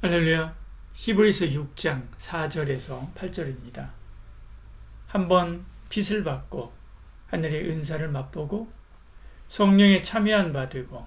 할렐루야. 히브리서 6장 4절에서 8절입니다. 한번 빛을 받고 하늘의 은사를 맛보고 성령에 참여한 바 되고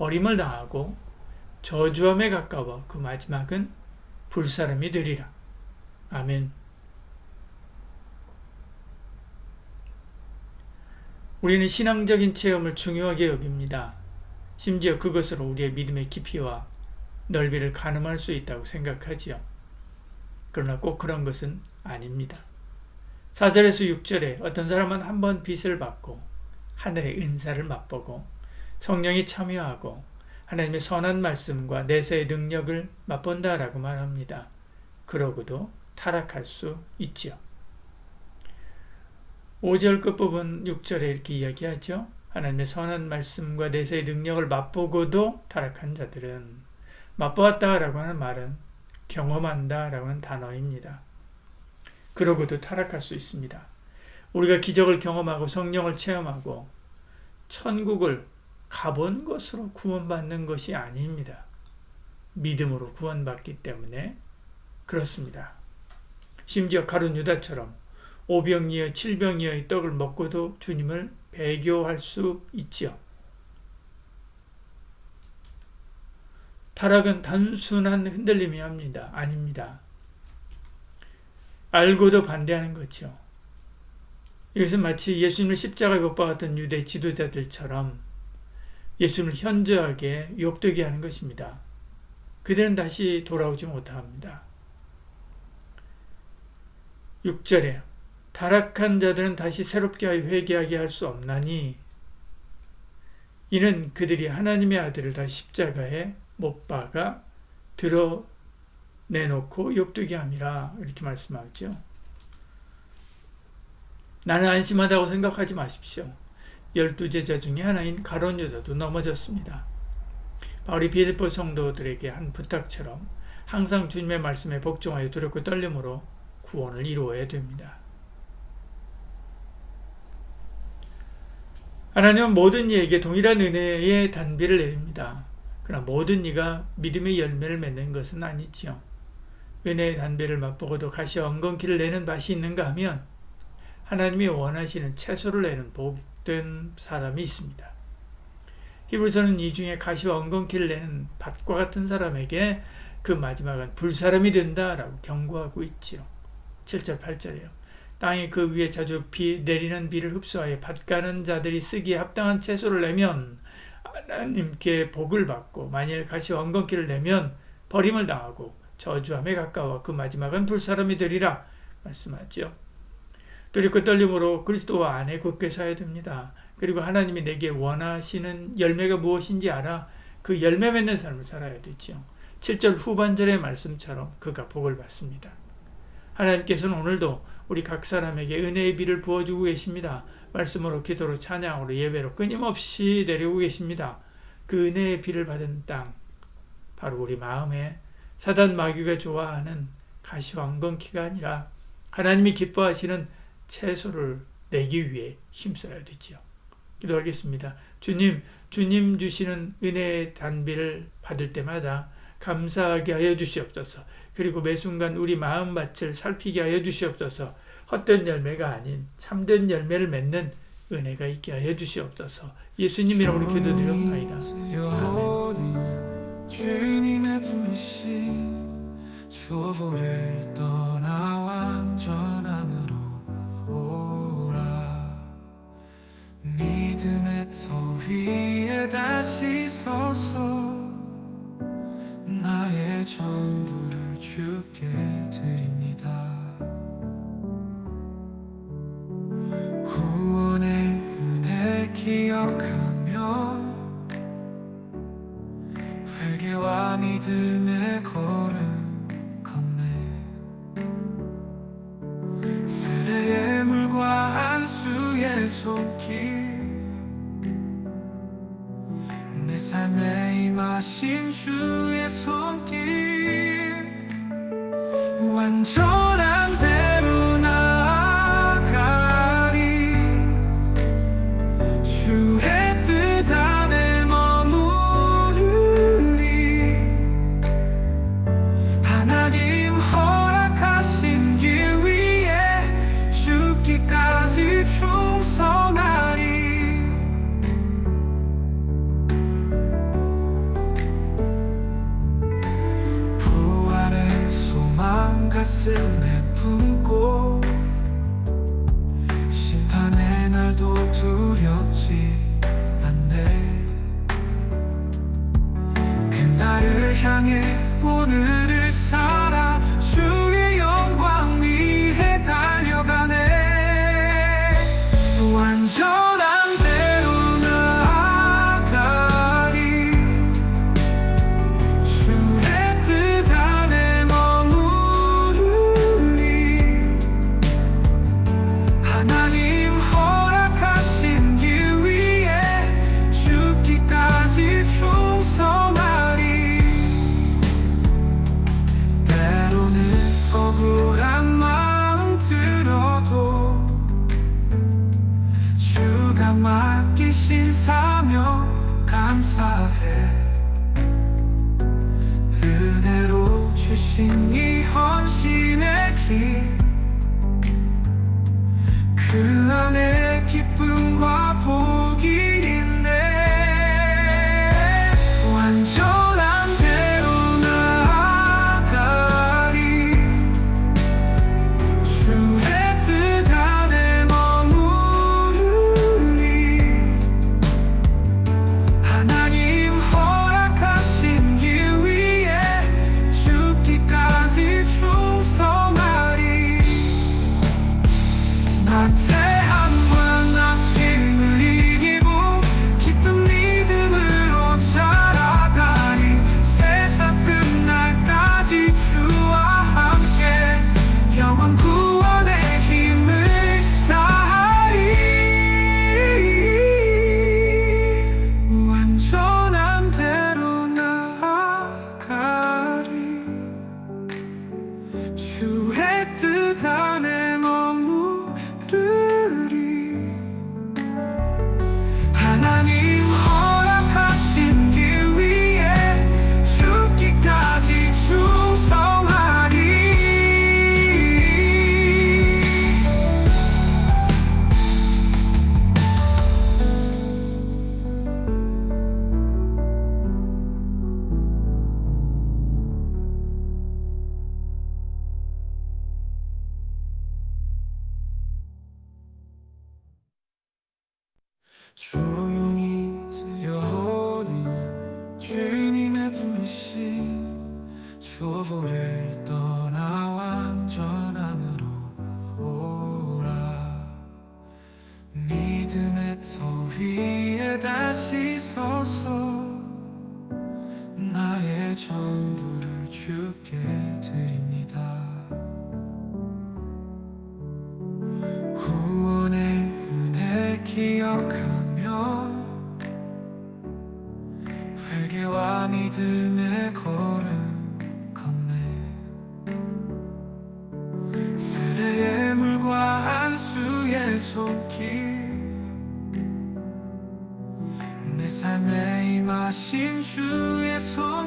버림을 당하고 저주함에 가까워 그 마지막은 불사름이 되리라. 아멘. 우리는 신앙적인 체험을 중요하게 여깁니다. 심지어 그것으로 우리의 믿음의 깊이와 넓이를 가늠할 수 있다고 생각하지요. 그러나 꼭 그런 것은 아닙니다. 4절에서 6절에 어떤 사람은 한 번 빛을 받고 하늘의 은사를 맛보고 성령이 참여하고 하나님의 선한 말씀과 내세의 능력을 맛본다라고 말합니다. 그러고도 타락할 수 있지요. 5절 끝부분 6절에 이렇게 이야기하죠. 하나님의 선한 말씀과 내세의 능력을 맛보고도 타락한 자들은 맛보았다라고 하는 말은 경험한다라고 하는 단어입니다. 그러고도 타락할 수 있습니다. 우리가 기적을 경험하고 성령을 체험하고 천국을 가본 것으로 구원받는 것이 아닙니다. 믿음으로 구원받기 때문에 그렇습니다. 심지어 가룟 유다처럼 오병이어 칠병이어의 떡을 먹고도 주님을 배교할 수 있지요. 타락은 단순한 흔들림이 합니다. 아닙니다. 알고도 반대하는 거죠. 이것은 마치 예수님을 십자가에 못 박았던 유대 지도자들처럼 예수님을 현저하게 욕되게 하는 것입니다. 그들은 다시 돌아오지 못합니다. 6절에 타락한 자들은 다시 새롭게 하여 회개하게 할 수 없나니 이는 그들이 하나님의 아들을 다 십자가에 못 박아 드러내놓고 욕되게 함이라 이렇게 말씀하죠. 나는 안심하다고 생각하지 마십시오. 열두 제자 중에 하나인 가론 유다도 넘어졌습니다. 바울이 빌립보 성도들에게 한 부탁처럼 항상 주님의 말씀에 복종하여 두렵고 떨림으로 구원을 이루어야 됩니다. 하나님은 모든 이에게 동일한 은혜의 단비를 내립니다. 그러나 모든 이가 믿음의 열매를 맺는 것은 아니지요. 은혜의 단비를 맛보고도 가시 엉겅퀴를 내는 맛이 있는가 하면 하나님이 원하시는 채소를 내는 복 된 사람이 있습니다. 히브리서는 이 중에 가시와 엉겅퀴를 내는 밭과 같은 사람에게 그 마지막은 불사람이 된다라고 경고하고 있지요. 7절 8절이요. 땅이 그 위에 자주 비 내리는 비를 흡수하여 밭 가는 자들이 쓰기에 합당한 채소를 내면 하나님께 복을 받고 만일 가시와 엉겅퀴를 내면 버림을 당하고 저주함에 가까워 그 마지막은 불사람이 되리라 말씀하죠. 두렵고 떨림으로 그리스도와 안에 굳게 서야 됩니다. 그리고 하나님이 내게 원하시는 열매가 무엇인지 알아 그 열매 맺는 삶을 살아야 되지요. 7절 후반절의 말씀처럼 그가 복을 받습니다. 하나님께서는 오늘도 우리 각 사람에게 은혜의 비를 부어주고 계십니다. 말씀으로 기도로 찬양으로 예배로 끊임없이 내려오고 계십니다. 그 은혜의 비를 받은 땅 바로 우리 마음에 사단 마귀가 좋아하는 가시왕건키가 아니라 하나님이 기뻐하시는 채소를 내기 위해 힘써야 되지요. 기도하겠습니다. 주님, 주님 주시는 은혜의 단비를 받을 때마다 감사하게 하여 주시옵소서. 그리고 매 순간 우리 마음밭을 살피게 하여 주시옵소서. 헛된 열매가 아닌 참된 열매를 맺는 은혜가 있게 하여 주시옵소서. 예수님 이름으로 기도드렸나이다. 들려오는 주님의 부르심 초보를 떠나 완전함으로 기억하며 회개와 믿음의 걸음 걷네. 세례의 물과 한수의 손길 내 삶에 임하신 주의 손길 완전 soon 기억하며 회개와 믿음의 걸음 건네. 세례의 물과 한수의 손길 내 삶에 임하신 주의 손길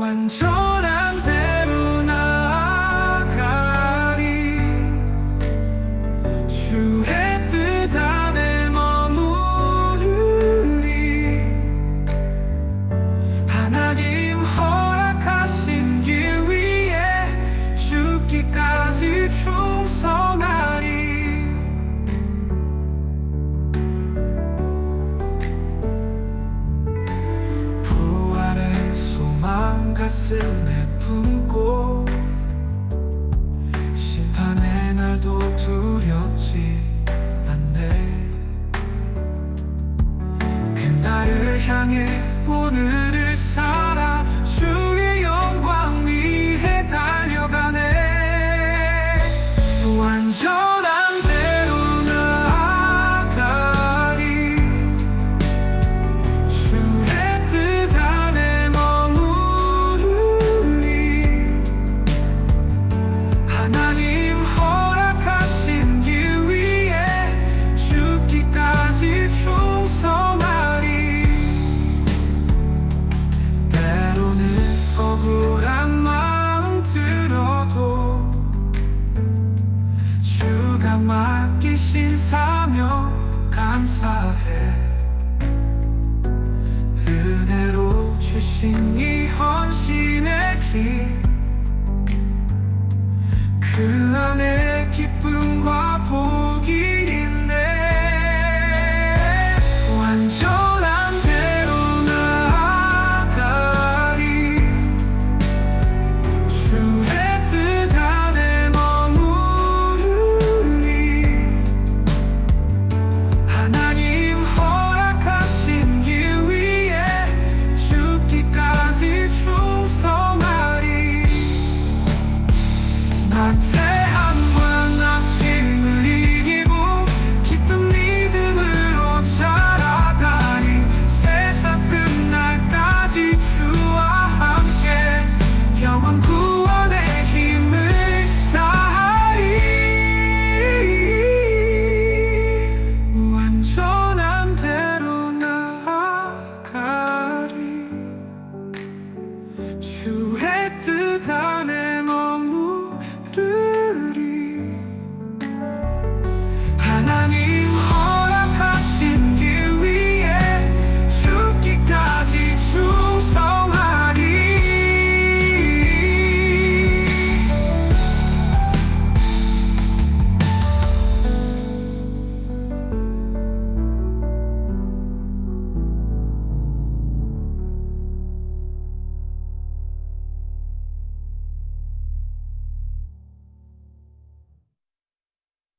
완전